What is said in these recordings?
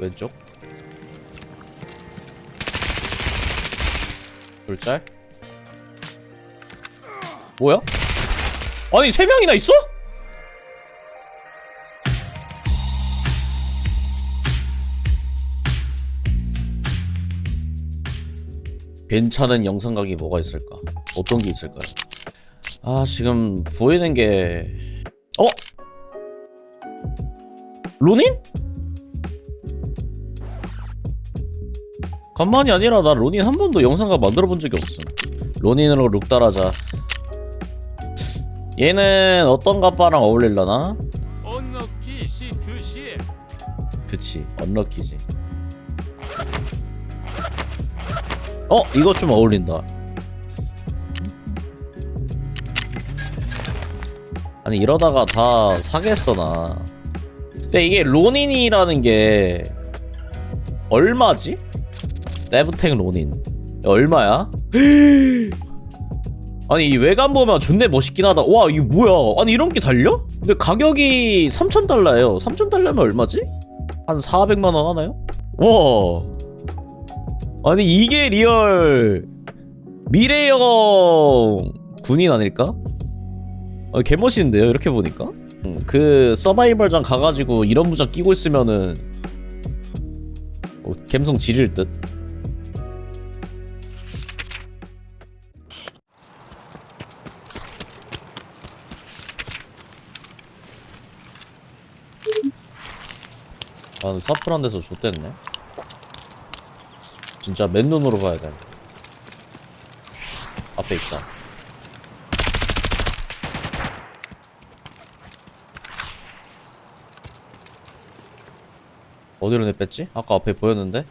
왼쪽 둘짤 뭐야? 아니 세 명이나 있어? 괜찮은 영상각이 뭐가 있을까? 어떤 게 있을까요? 아 지금 보이는 게 어? 로닌? 간만이 아니라 나 로닌 한 번도 영상각 만들어 본 적이 없음 로닌으로 룩 따라자 얘는 어떤 가빠랑 어울릴라나? 언럭키 C2C 그치 언럭키지 어? 이거 좀 어울린다 아니 이러다가 다 사겠어 나 근데 이게 로닌이라는 게 얼마지? 세브탱 로닌 얼마야? 아니 이 외관 보면 존내 멋있긴 하다 와 이게 뭐야 아니 이런 게 달려? 근데 가격이 3,000달러예요 3,000달러면 얼마지? 한 400만원 하나요? 와 아니 이게 리얼 미래형 군인 아닐까? 아, 개멋있는데요 이렇게 보니까 음, 그 서바이벌장 가가지고 이런 무장 끼고 있으면은 어, 감성 지릴 듯 아, 사프란 데서 좆됐네. 진짜 맨눈으로 가야 돼. 앞에 있다. 어디로 내 뺐지? 아까 앞에 보였는데?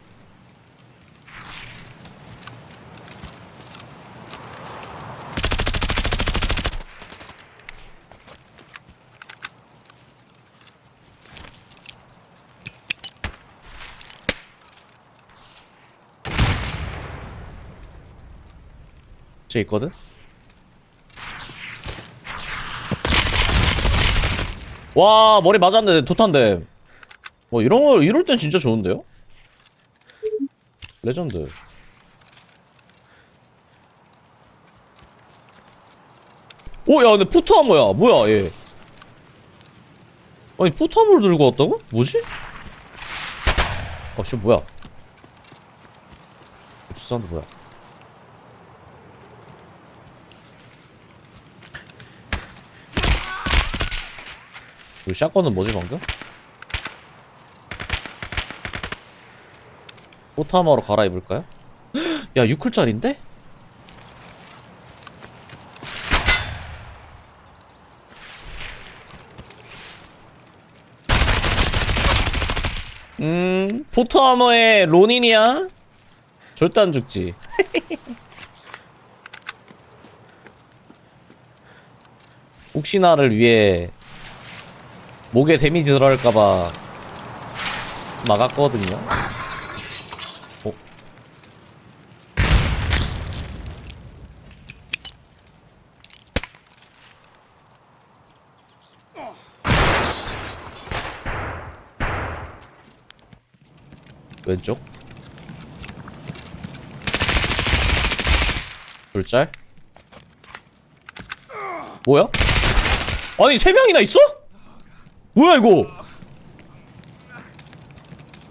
쟤 있거든? 와 머리 맞았는데 도탄데 뭐 이런 거 이럴 땐 진짜 좋은데요? 레전드 오 야 근데 포트하머야 뭐야 얘 아니 포트하머를 들고 왔다고? 뭐지? 아씨 뭐야 저 사운드 뭐야 이 샷건은 뭐지 방금? 포타마로 갈아입을까요? 야 6쿨짜린데? 음 포트아머의 로닌이야? 절대 안 죽지 혹시나를 위해 목에 데미지 들어갈까봐 막았거든요. 어? 왼쪽 둘짤 뭐야? 아니 세 명이나 있어? 뭐야 이거?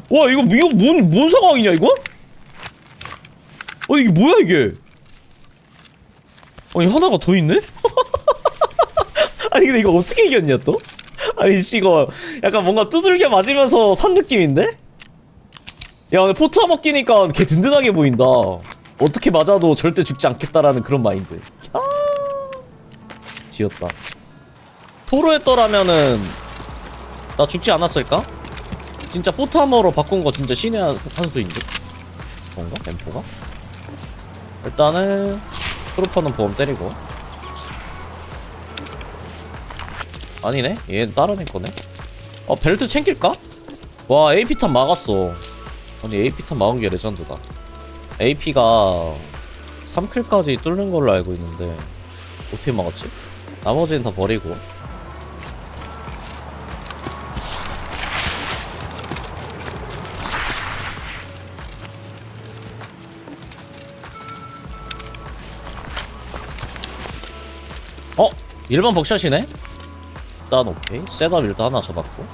와 이거 이거 뭔 뭔 상황이냐 이거? 아니 이게 뭐야 이게? 아니 하나가 더 있네? 아니 근데 이거 어떻게 이겼냐 또? 아니 씨 이거 약간 뭔가 두들겨 맞으면서 산 느낌인데? 야 근데 포트 한먹 끼니까 개 든든하게 보인다 어떻게 맞아도 절대 죽지 않겠다라는 그런 마인드 아 지었다 토로했더라면은 나 죽지 않았을까? 진짜 포트하머로 바꾼 거 진짜 신의 한- 한 수인데 뭔가? 엠포가? 일단은 트루퍼는 보험 때리고 아니네? 얘는 다른 애 거네 어 벨트 챙길까? 와 AP탄 막았어 아니 AP탄 막은 게 레전드다 AP가 3킬까지 뚫는 걸로 알고 있는데 어떻게 막았지? 나머지는 다 버리고 일반 벅샷이네? 일단 오케이. 셋업 일단 하나 잡았고.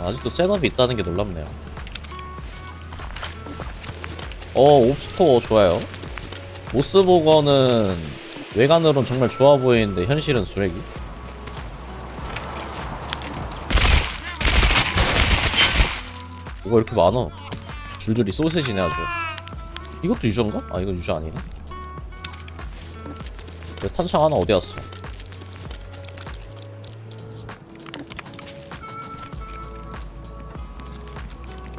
아직도 셋업이 있다는 게 놀랍네요. 어 옵스코어 좋아요. 모스보거는 외관으론 정말 좋아 보이는데 현실은 쓰레기. 이거 이렇게 많어 줄줄이 소세지네 아주. 이것도 유저인가? 아 이거 유저 아니네 내 탄창 하나 어디 갔어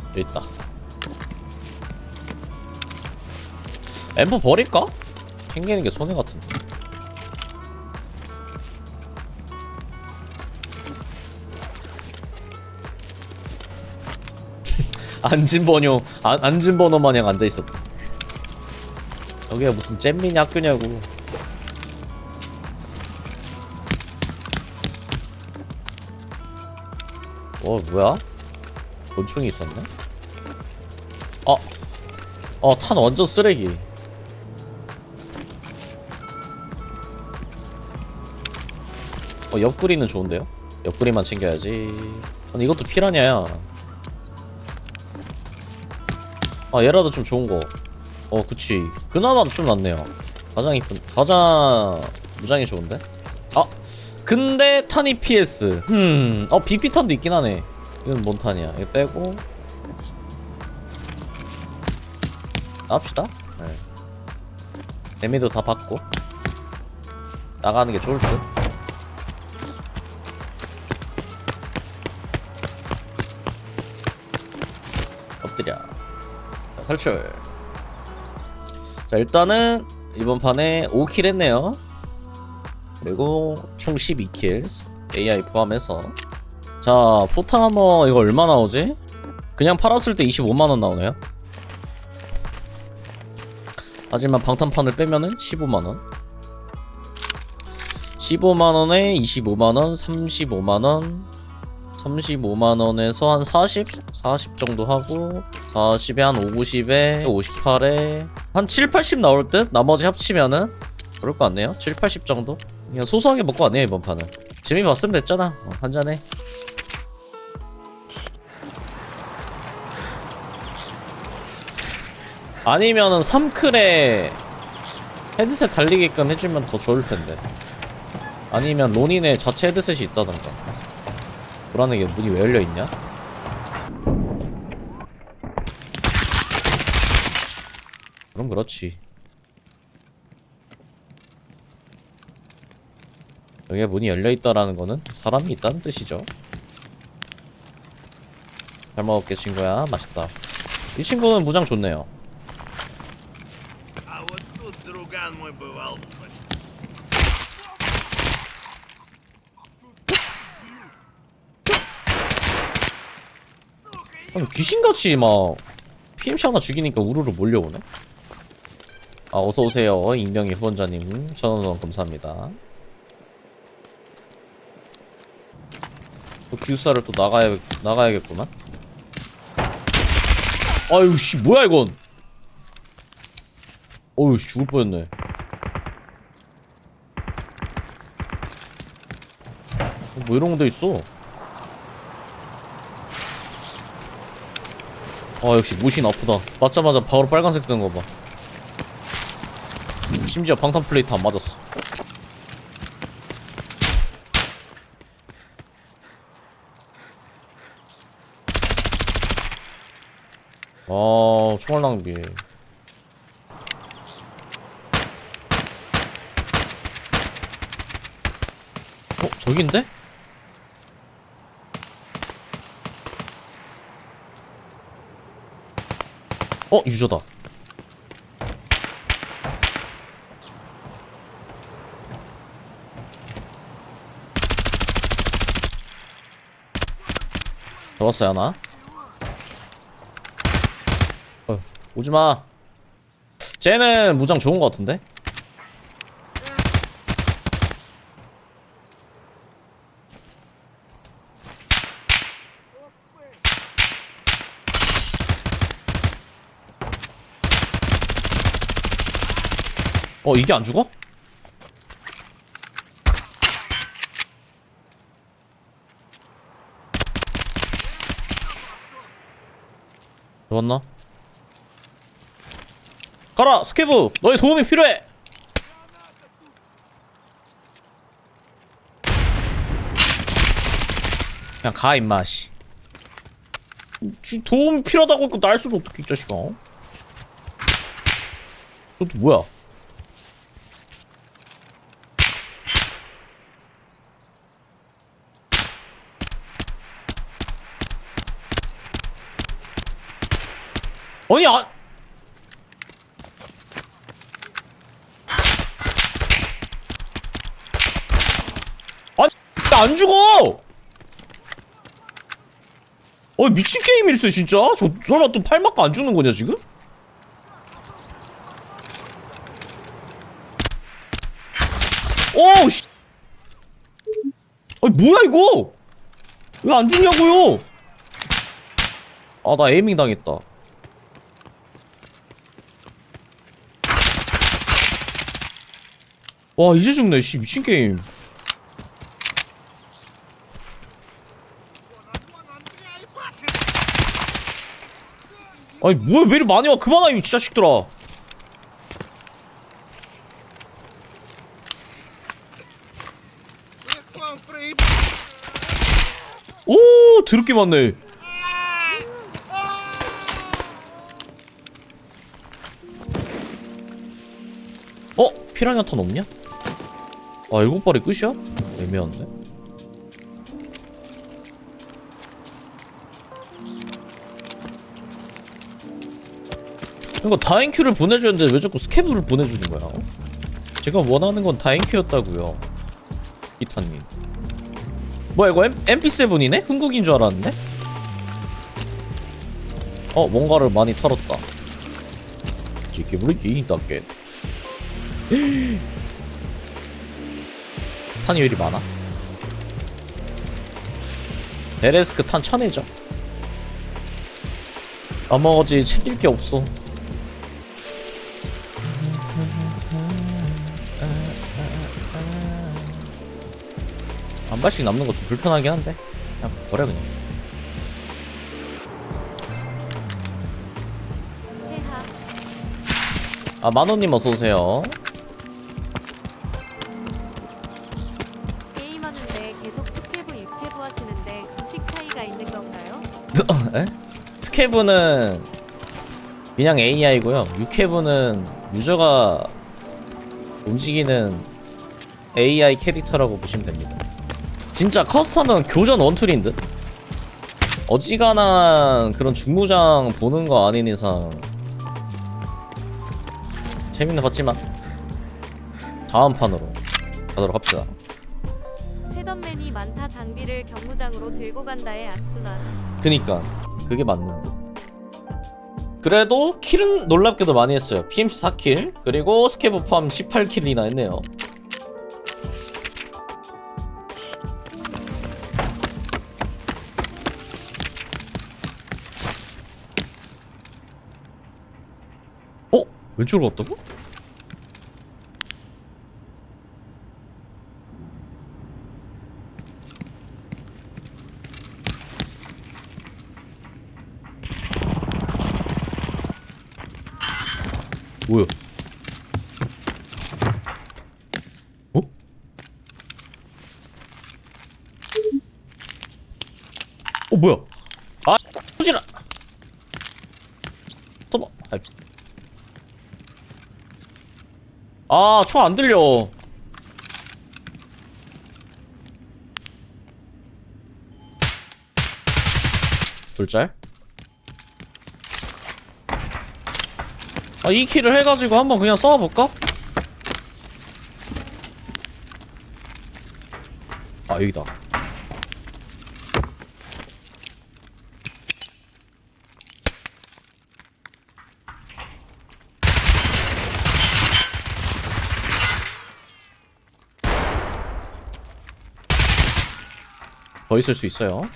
여기 있다 엠프 버릴까? 챙기는 게 손해 같은데 안진 번호 안, 안진 번호 마냥 앉아 있었다. 여기가 무슨 잼민이 학교냐고. 어 뭐야? 곤충이 있었네. 어, 어 탄 완전 쓰레기. 어 옆구리는 좋은데요? 옆구리만 챙겨야지. 아니 이것도 피라냐야. 아 얘라도 좀 좋은 거. 어 그치. 그나마 좀 낫네요. 가장 이쁜. 가장 무장이 좋은데. 아 근데 탄이 PS. 음. 어 BP 탄도 있긴 하네. 이건 뭔 탄이야? 이거 빼고. 나갑시다. 네. 데미도 다 받고 나가는 게 좋을 듯. 엎드려. 자, 탈출. 자, 일단은 이번 판에 5킬 했네요. 그리고 총 12킬. AI 포함해서. 자, 포타하머 이거 얼마 나오지? 그냥 팔았을 때 25만원 나오네요. 하지만 방탄판을 빼면은 15만원. 15만원에 25만원, 35만원, 35만원에서 한 40? 40 정도 하고 40에 한 50에 58에 한 7, 80 나올 듯? 나머지 합치면은 그럴 것 같네요 7, 80 정도? 그냥 소소하게 먹고 왔네요 이번 판은. 재미 봤으면 됐잖아. 어, 한잔해. 아니면은 3클에 헤드셋 달리게끔 해주면 더 좋을 텐데. 아니면 로닌의 자체 헤드셋이 있다던가. 불안하게 문이 왜 열려 있냐? 그럼 그렇지. 여기에 문이 열려있다라는 거는 사람이 있다는 뜻이죠. 잘 먹을게 친구야. 맛있다. 이 친구는 무장 좋네요. 아니, 귀신같이 막 PMC 하나 죽이니까 우르르 몰려오네? 아 어서오세요 익명의 후원자님. 천원원 감사합니다. 또 기숙사를 또 나가야 나가야겠구만. 아유 씨 뭐야 이건? 어유 씨 죽을 뻔했네. 어, 뭐 이런 거돼 있어? 아 역시 무신 아프다 맞자마자 바로 빨간색 뜨는 거봐 심지어 방탄 플레이트 안 맞았어 아 총알 낭비 어? 저긴데? 어 유저다 잡았어요 하나 오지마 쟤는 무장 좋은 것 같은데? 어 이게 안 죽어? 죽었나? 가라 스케브. 너의 도움이 필요해. 그냥 가 임마 씨. 지 도움이 필요하다고 했고 날 수도 어떻게 이 자식아 너또 뭐야? 아니 안아니 나 안 죽어! 어 미친 게임일세 진짜? 저 설마 또 팔 맞고 안 죽는 거냐 지금? 오우 씨! 아니 뭐야 이거? 왜 안 죽냐고요? 아 나 에이밍 당했다. 와 이제 죽네 씨 미친 게임 아니 뭐야 왜 이리 많이 와 그만하 이 자식들아 오 드럽게 많네 어? 피라냐 턴 없냐? 아 일곱 발이 끝이야? 애매한데 이거 다행큐를 보내주는데 왜 자꾸 스캐브를 보내주는 거야? 어? 제가 원하는 건 다행큐였다고요 이탄님 뭐야 이거 M, MP7 이네? 흥국인 줄 알았는데? 어 뭔가를 많이 털었다 지켜버리기 닦게 탄이 왜 이리 많아? 베레스크 탄 천회죠 나머지 챙길 게 없어 한 발씩 남는 거 좀 불편하긴 한데. 그냥 버려 그냥. 아 만호님 어서오세요. 게임하는데 계속 스케브 육케브 하시는데 공식 차이가 있는 건가요? 에? 스케브는 그냥 AI고요. 유케브는 유저가 움직이는 AI 캐릭터라고 보시면 됩니다 진짜 커스텀은 교전 원툴인 듯? 어지간한 그런 중무장 보는 거 아닌 이상. 재밌는 봤지만 다음 판으로 가도록 합시다. 세던맨이 많다 장비를 경무장으로 들고 간다의 악순환. 그니까. 그게 맞는데 그래도 킬은 놀랍게도 많이 했어요. PMC 4킬 그리고 스케브 포함 18킬이나 했네요 왼쪽으로 갔다고? 뭐야? 어? 어 뭐야? 아 소지라. 써봐. 아이. 아, 총안 들려. 둘짤? 아, 이 키를 해가지고 한번 그냥 써볼까? 아, 여기다. 더 있을 수 있어요.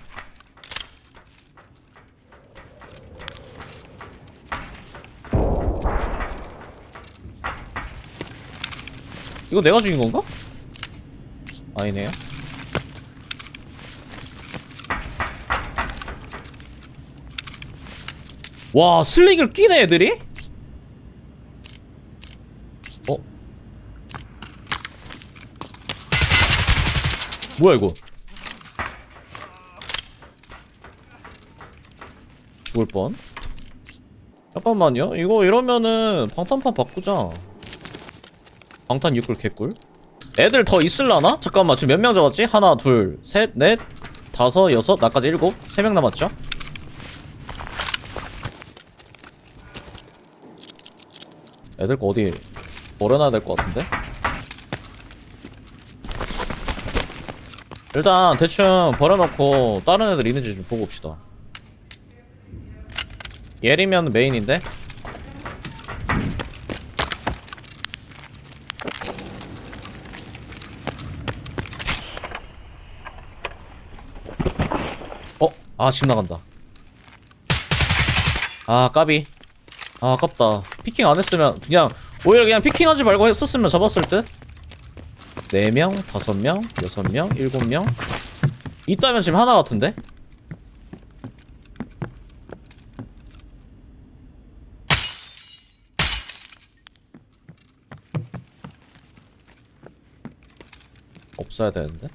이거 내가 죽인 건가? 아니네요. 와 슬릭을 끼네 애들이? 어? 뭐야 이거 죽을 뻔 잠깐만요 이거 이러면은 방탄판 바꾸자 방탄 6굴 개꿀 애들 더 있을라나? 잠깐만 지금 몇 명 잡았지? 하나 둘셋넷 다섯 여섯 나까지 일곱 세 명 남았죠? 애들 거 어디 버려놔야 될 것 같은데? 일단 대충 버려놓고 다른 애들 있는지 좀 보고 옵시다 예리면 메인인데? 어? 아 집 나간다 아 까비 아 아깝다 피킹 안 했으면 그냥 오히려 그냥 피킹하지 말고 했었으면 잡았을 듯 4명, 5명, 6명, 7명 있다면 지금 하나 같은데? 없어야 되는데?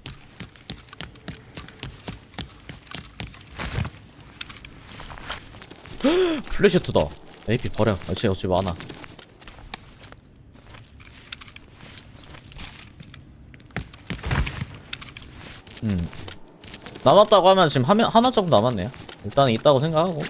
플래시트다. AP 버려. 어찌 어찌 많아. 음. 남았다고 하면 지금 하면 하나 정도 남았네요. 일단은 있다고 생각하고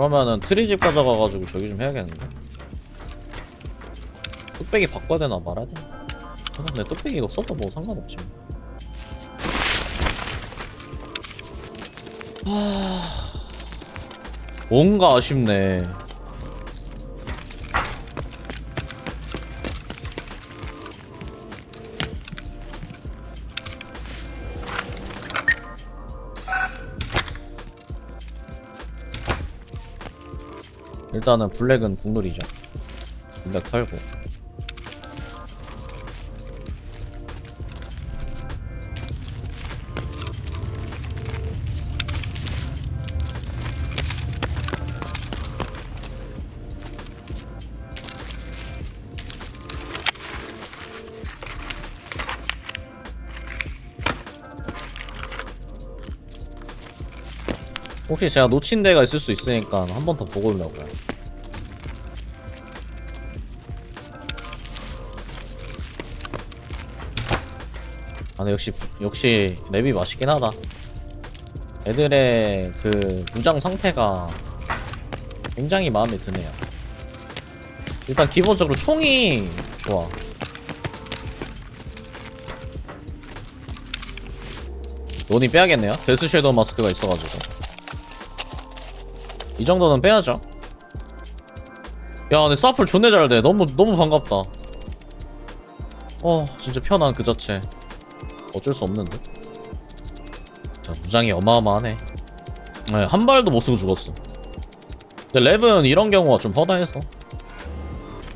그러면은 트리집 가져가가지고 저기 좀 해야겠는데? 뚝배기 바꿔야 되나 말아야 되나? 아, 근데 뚝배기 이거 써도 뭐 상관없지. 뭐. 하... 뭔가 아쉽네 일단은 블랙은 국룰이죠. 블랙 털고. 혹시 제가 놓친 데가 있을 수 있으니까 한 번 더 보고 오려고요 역시 역시 랩이 맛있긴 하다. 애들의 그 무장 상태가 굉장히 마음에 드네요. 일단 기본적으로 총이 좋아. 논이 빼야겠네요. 데스 섀도우 마스크가 있어가지고. 이 정도는 빼야죠. 야, 근데 사플 존내 잘 돼. 너무 너무 반갑다. 어, 진짜 편한 그 자체. 어쩔 수 없는데. 자, 무장이 어마어마하네. 네, 한 발도 못 쓰고 죽었어. 근데 랩은 이런 경우가 좀 허다해서.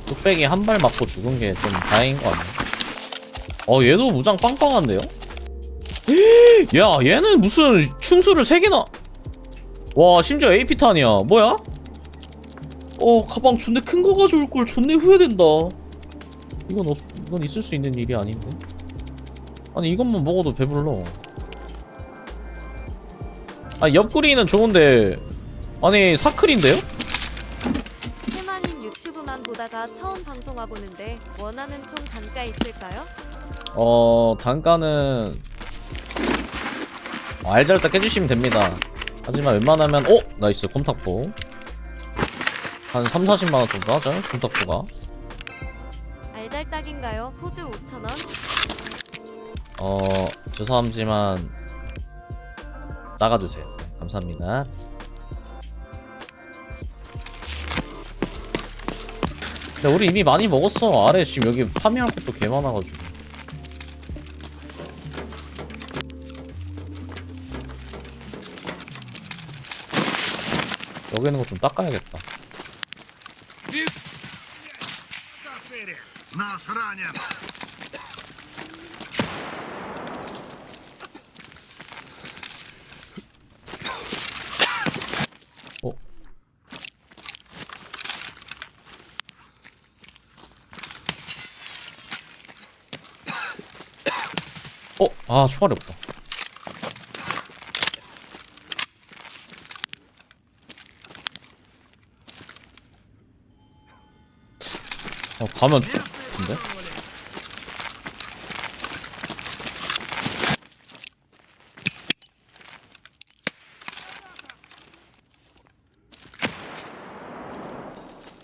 뚝배기 한 발 맞고 죽은 게 좀 다행인 것 같네. 어, 얘도 무장 빵빵한데요? 야, 얘는 무슨 충수를 3개나. 와, 심지어 AP탄이야. 뭐야? 어, 가방 존내 큰 거 가져올 걸 존내 후회된다. 이건 없, 이건 있을 수 있는 일이 아닌데. 아니 이것만 먹어도 배불러 아 옆구리는 좋은데 아니 사클인데요? 해마님 유튜브만 보다가 처음 방송 와보는데 원하는 총 단가 있을까요? 어 단가는 어, 알잘딱 해주시면 됩니다 하지만 웬만하면 오! 나이스 콤탁포 한 3, 40만원 정도 하죠 콤탁포가 알달딱인가요? 포즈 5,000원? 어 죄송하지만 나가주세요. 감사합니다. 근데 우리 이미 많이 먹었어. 아래 지금 여기 파밍할 것도 개 많아가지고. 여기 있는 거 좀 닦아야겠다 아 총알이 없다 어 가면 같은데?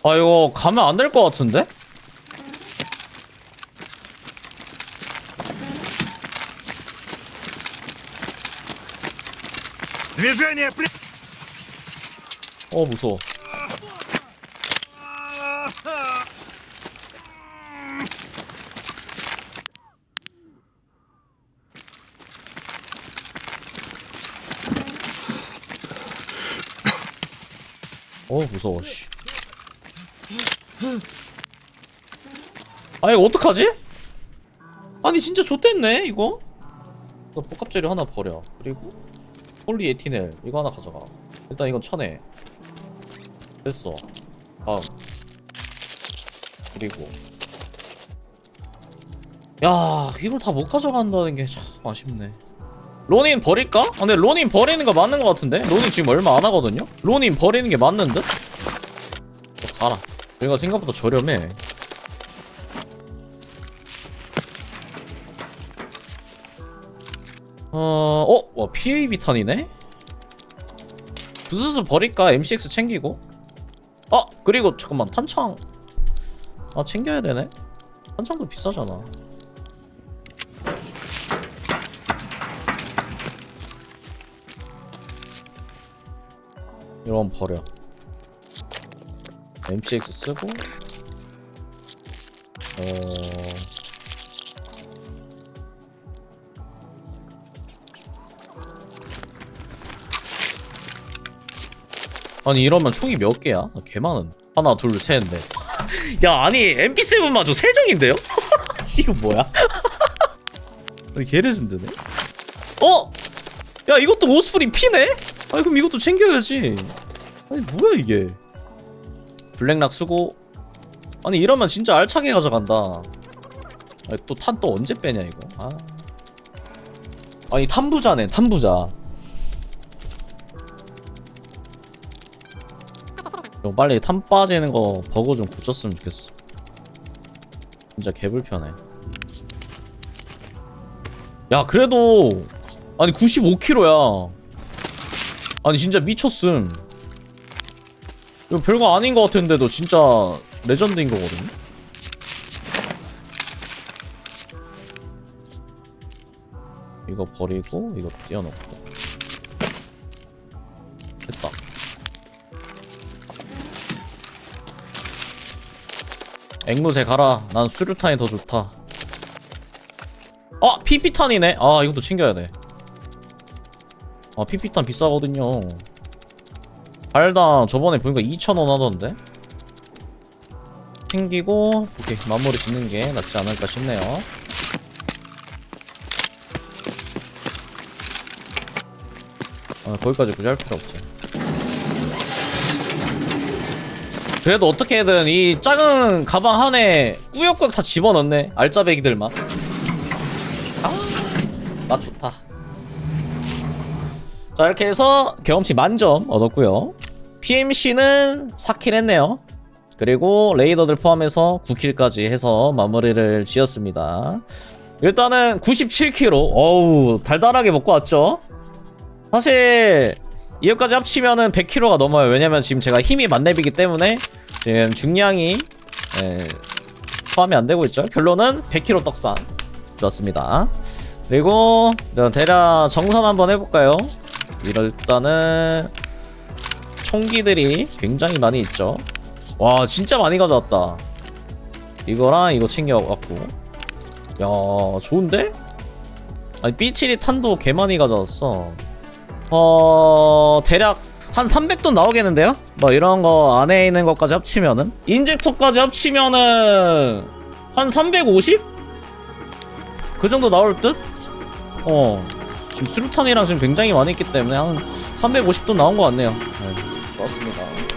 아 이거 가면 안 될 것 같은데? Движение при... 어 무서워 어 무서워 씨. 아 이거 어떡하지? 아니 진짜 좆됐네 이거 너 복합재료 하나 버려 그리고 폴리에티넬 이거 하나 가져가 일단 이건 천에 됐어 다음 그리고 야 이걸 다 못 가져간다는 게 참 아쉽네 로닌 버릴까? 아, 근데 로닌 버리는 거 맞는 거 같은데? 로닌 지금 얼마 안 하거든요? 로닌 버리는 게 맞는 듯? 어, 가라 얘가 생각보다 저렴해 어... 어? 와 PA 비탄이네? 부스스 버릴까? MCX 챙기고 아! 그리고 잠깐만 탄창 아 챙겨야 되네 탄창도 비싸잖아 이런 거 버려 MCX 쓰고 어... 아니 이러면 총이 몇 개야? 아, 개 많은 하나 둘셋넷 야 아니 MP7 마저 세 정인데요 이거 뭐야? 아니 개레전드네 어? 야 이것도 오스프링 피네? 아니 그럼 이것도 챙겨야지 아니 뭐야 이게 블랙락 쓰고 아니 이러면 진짜 알차게 가져간다 아니 또탄 또 언제 빼냐 이거 아. 아니 탐부자네 탐부자 이거 빨리 탐 빠지는 거 버그 좀 고쳤으면 좋겠어. 진짜 개불편해. 야 그래도 아니 95kg야. 아니 진짜 미쳤음. 이거 별거 아닌 것 같은데도 진짜 레전드인 거거든. 이거 버리고 이거 띄워놓고 앵무새 가라. 난 수류탄이 더 좋다. 아 피피탄이네. 아 이것도 챙겨야 돼. 아 피피탄 비싸거든요. 발당 저번에 보니까 2,000원 하던데? 챙기고 오케이. 마무리 짓는 게 낫지 않을까 싶네요. 아, 거기까지 굳이 할 필요 없어 그래도 어떻게든 이 작은 가방 안에 꾸역꾸역 다 집어넣네. 알짜배기들만. 아맛 좋다. 자 이렇게 해서 경험치 만점 얻었고요. PMC는 4킬 했네요. 그리고 레이더들 포함해서 9킬까지 해서 마무리를 지었습니다. 일단은 97kg 어우 달달하게 먹고 왔죠? 사실 이것까지 합치면은 100kg가 넘어요. 왜냐면 지금 제가 힘이 만렙이기 때문에 지금 중량이 예, 포함이 안 되고 있죠. 결론은 100kg 떡상. 좋았습니다. 그리고 대략 정산 한번 해볼까요? 일단은 총기들이 굉장히 많이 있죠. 와 진짜 많이 가져왔다. 이거랑 이거 챙겨갖고. 야 좋은데? 아니 삐치리 탄도 개 많이 가져왔어 어 대략 한 300돈 나오겠는데요? 뭐 이런 거 안에 있는 것까지 합치면은 인젝터까지 합치면은 한 350? 그 정도 나올 듯? 어 지금 수류탄이랑 지금 굉장히 많이 있기 때문에 한 350돈 나온 것 같네요 네, 좋았습니다